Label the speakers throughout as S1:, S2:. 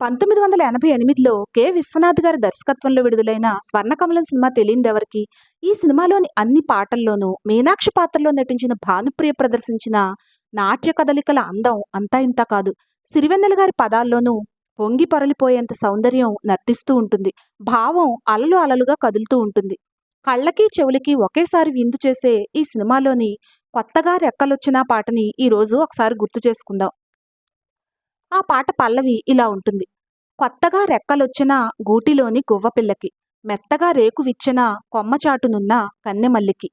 S1: పంతొమ్మిది వందల ఎనభై ఎనిమిదిలో కె. విశ్వనాథ్ గారి దర్శకత్వంలో విడుదలైన స్వర్ణకమలం సినిమా తెలియదెవరికి ఈ సినిమాలోని అన్ని పాటల్లోనూ మీనాక్షి పాత్రలో నటించిన భానుప్రియ ప్రదర్శించిన నాట్య కదలికల అందం అంతా ఇంత కాదు. సిరివెన్నెల గారి పదాల్లోనూ పొంగి పొరలిపోయేంత సౌందర్యం నర్తిస్తూ ఉంటుంది. భావం అలలు అలలుగా కదులుతూ ఉంటుంది. కళ్ళకి చెవులకి ఒకేసారి విందు చేసే ఈ సినిమాలోని కొత్తగా రెక్కలొచ్చిన పాటని ఈరోజు ఒకసారి గుర్తు చేసుకుందాం. ఆ పాట పల్లవి ఇలా ఉంటుంది. కొత్తగా రెక్కలొచ్చిన గూటిలోని గువ్వపిల్లకి మెత్తగా రేకు విచ్చిన కొమ్మచాటునున్న కన్నెమల్లికి.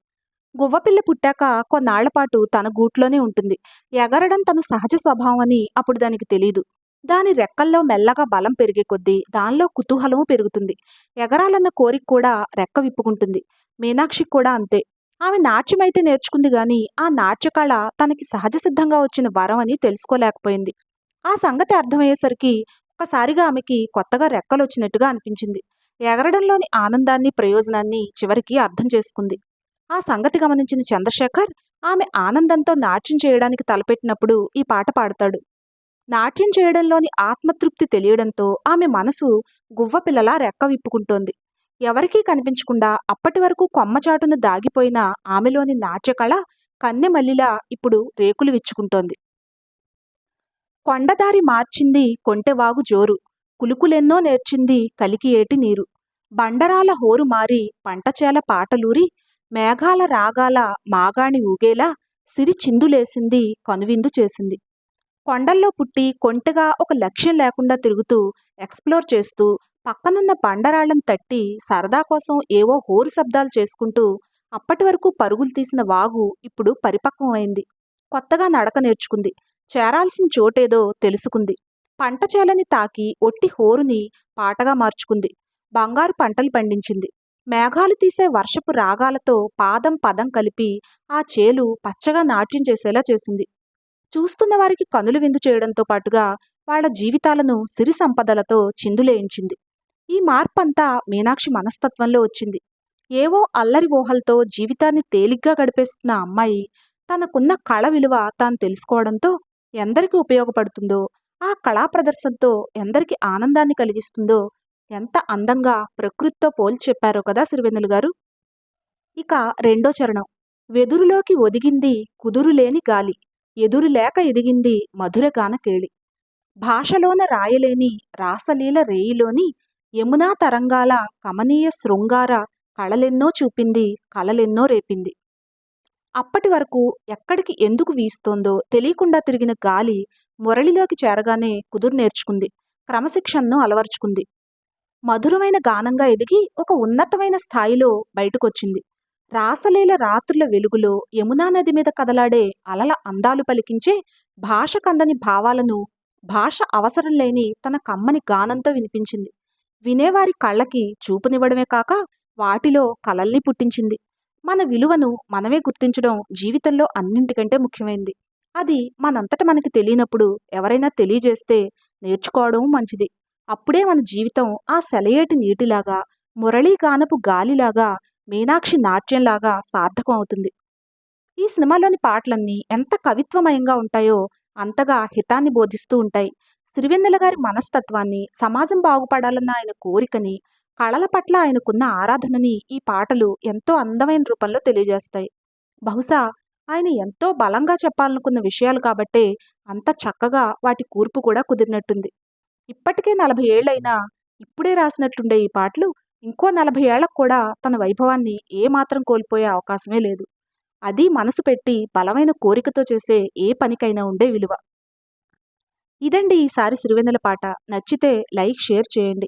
S1: గువ్వపిల్ల పుట్టాక కొన్నాళ్ళపాటు తన గూట్లోనే ఉంటుంది. ఎగరడం తన సహజ స్వభావం అని అప్పుడు దానికి తెలీదు. దాని రెక్కల్లో మెల్లగా బలం పెరిగే కొద్దీ దానిలో కుతూహలము పెరుగుతుంది. ఎగరాలన్న కోరిక కూడా రెక్క విప్పుకుంటుంది. మీనాక్షి కూడా అంతే. ఆమె నాట్యమైతే నేర్చుకుంది గాని ఆ నాట్యకళ తనకి సహజ సిద్ధంగా వచ్చిన వరం అని తెలుసుకోలేకపోయింది. ఆ సంగతి అర్థమయ్యేసరికి ఒకసారిగా ఆమెకి కొత్తగా రెక్కలు వచ్చినట్టుగా అనిపించింది. ఎగరడంలోని ఆనందాన్ని ప్రయోజనాన్ని చివరికి అర్థం చేసుకుంది. ఆ సంగతి గమనించిన చంద్రశేఖర్ ఆమె ఆనందంతో నాట్యం చేయడానికి తలపెట్టినప్పుడు ఈ పాట పాడతాడు. నాట్యం చేయడంలోని ఆత్మతృప్తి తెలియడంతో ఆమె మనసు గువ్వపిల్లలా రెక్క విప్పుకుంటోంది. ఎవరికీ కనిపించకుండా అప్పటి వరకు కొమ్మచాటును దాగిపోయిన ఆమెలోని నాట్యకళ కన్నెమల్లిలా ఇప్పుడు రేకులు విచ్చుకుంటోంది. కొండదారి మార్చింది కొంటెవాగు జోరు. కులుకులెన్నో నేర్చింది కలికి ఏటి నీరు. బండరాల హోరు మారి పంటచేల పాటలూరి మేఘాల రాగాల మాగాణి ఊగేలా సిరి చిందులేసింది కనువిందు చేసింది. కొండల్లో పుట్టి కొంటెగా ఒక లక్ష్యం లేకుండా తిరుగుతూ ఎక్స్ప్లోర్ చేస్తూ పక్కనున్న బండరాళ్ళను తట్టి సరదా కోసం ఏవో హోరు శబ్దాలు చేసుకుంటూ అప్పటి వరకు పరుగులు తీసిన వాగు ఇప్పుడు పరిపక్వమైంది. కొత్తగా నడక నేర్చుకుంది. చేరాల్సిన చోటేదో తెలుసుకుంది. పంట చేలని తాకి ఒట్టి హోరుని పాటగా మార్చుకుంది. బంగారు పంటలు పండించింది. మేఘాలు తీసే వర్షపు రాగాలతో పాదం పదం కలిపి ఆ చేలు పచ్చగా నాట్యం చేసేలా చేసింది. చూస్తున్న వారికి కనులు విందు చేయడంతో పాటుగా వాళ్ళ జీవితాలను సిరి సంపదలతో చిందులేయించింది. ఈ మార్పంతా మీనాక్షి మనస్తత్వంలో వచ్చింది. ఏవో అల్లరి ఊహలతో జీవితాన్ని తేలిగ్గా గడిపేస్తున్న అమ్మాయి తనకున్న కళ విలువ తాను తెలుసుకోవడంతో ఎందరికి ఉపయోగపడుతుందో ఆ కళా ప్రదర్శనతో ఎందరికి ఆనందాన్ని కలిగిస్తుందో ఎంత అందంగా ప్రకృతితో పోల్చి చెప్పారో కదా సిరివెన్నెల గారు. ఇక రెండో చరణం. వెదురులోకి ఒదిగింది కుదురులేని గాలి ఎదురు లేక ఎదిగింది మధురగాన కేళి. భాషలోన రాయలేని రాసలీల రేయిలోని యమునా తరంగాల కమనీయ శృంగార కళలెన్నో చూపింది కళలెన్నో రేపింది. అప్పటి వరకు ఎక్కడికి ఎందుకు వీస్తోందో తెలియకుండా తిరిగిన గాలి మురళిలోకి చేరగానే కుదురు నేర్చుకుంది. క్రమశిక్షణను అలవర్చుకుంది. మధురమైన గానంగా ఎదిగి ఒక ఉన్నతమైన స్థాయిలో బయటకొచ్చింది. రాసలీల రాత్రుల వెలుగులో యమునా నది మీద కదలాడే అలల అందాలు పలికించే భాష కందని భావాలను భాష అవసరం లేని తన కమ్మని గానంతో వినిపించింది. వినేవారి కళ్ళకి చూపునివ్వడమే కాక వాటిలో కలల్ని పుట్టించింది. మన విలువను మనమే గుర్తించడం జీవితంలో అన్నింటికంటే ముఖ్యమైనది అది మనంతట మనకి తెలియనప్పుడు ఎవరైనా తెలియజేస్తే నేర్చుకోవడం మంచిది. అప్పుడే మన జీవితం ఆ సెలయేటి నీటిలాగా మురళీగానపు గాలిలాగా మీనాక్షి నాట్యంలాగా సార్థకం అవుతుంది ఈ సినిమాలోని పాటలన్నీ ఎంత కవిత్వమయంగా ఉంటాయో అంతగా హితాన్ని బోధిస్తూ ఉంటాయి. సిరివెన్నెల గారి మనస్తత్వాన్ని సమాజం బాగుపడాలన్న ఆయన కోరికని కళల పట్ల ఆయనకున్న ఆరాధనని ఈ పాటలు ఎంతో అందమైన రూపంలో తెలియజేస్తాయి. బహుశా ఆయన ఎంతో బలంగా చెప్పాలనుకున్న విషయాలు కాబట్టే అంత చక్కగా వాటి కూర్పు కూడా కుదిరినట్టుంది. ఇప్పటికే నలభై ఏళ్ళైనా ఇప్పుడే రాసినట్టుండే ఈ పాటలు ఇంకో నలభై ఏళ్ళకు కూడా తన వైభవాన్ని ఏమాత్రం కోల్పోయే అవకాశమే లేదు. అది మనసు పెట్టి బలమైన కోరికతో చేసే ఏ పనికైనా ఉండే విలువ. ఇదండి ఈసారి సిరివెన్నెల పాట. నచ్చితే లైక్ షేర్ చేయండి.